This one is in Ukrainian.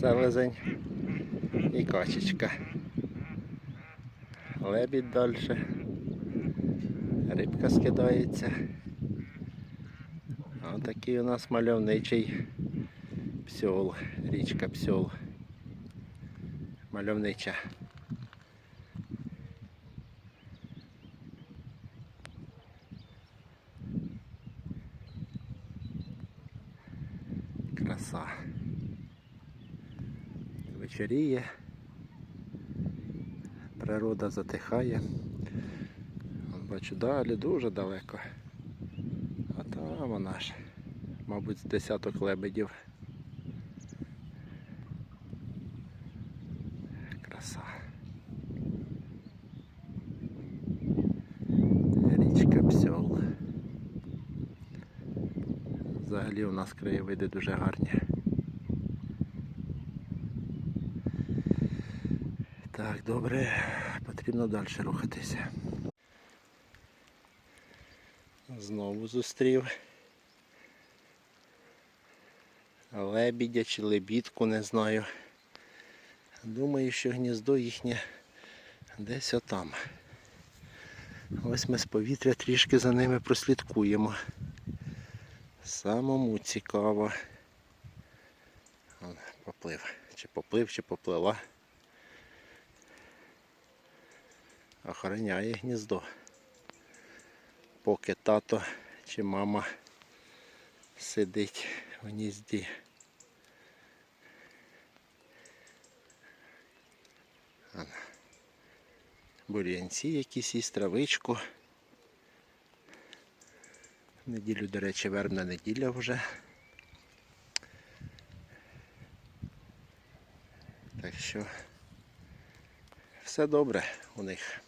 селезень і качечка. Лебідь далі. Рибка скидається. Ось такий у нас мальовничий псьол, річка псьол. Мальовнича. Краса. Вечоріє. Природа затихає. Бачу, далі дуже далеко. А там вона ж, мабуть, з десяток лебедів. Краса. Річка Псьол. Взагалі у нас краєвиди дуже гарні. Так, добре, потрібно далі рухатися. Знову зустрів. Лебідя чи лебідку, не знаю. Думаю, що гніздо їхнє десь отам. Ось ми з повітря трішки за ними прослідкуємо. Самому цікаво. Поплив. Чи поплив, чи поплила. Охороняє гніздо. Поки тато чи мама сидить в гнізді. Бур'янці якісь із травичку. Неділю, до речі, вербна неділя вже. Так що все добре у них.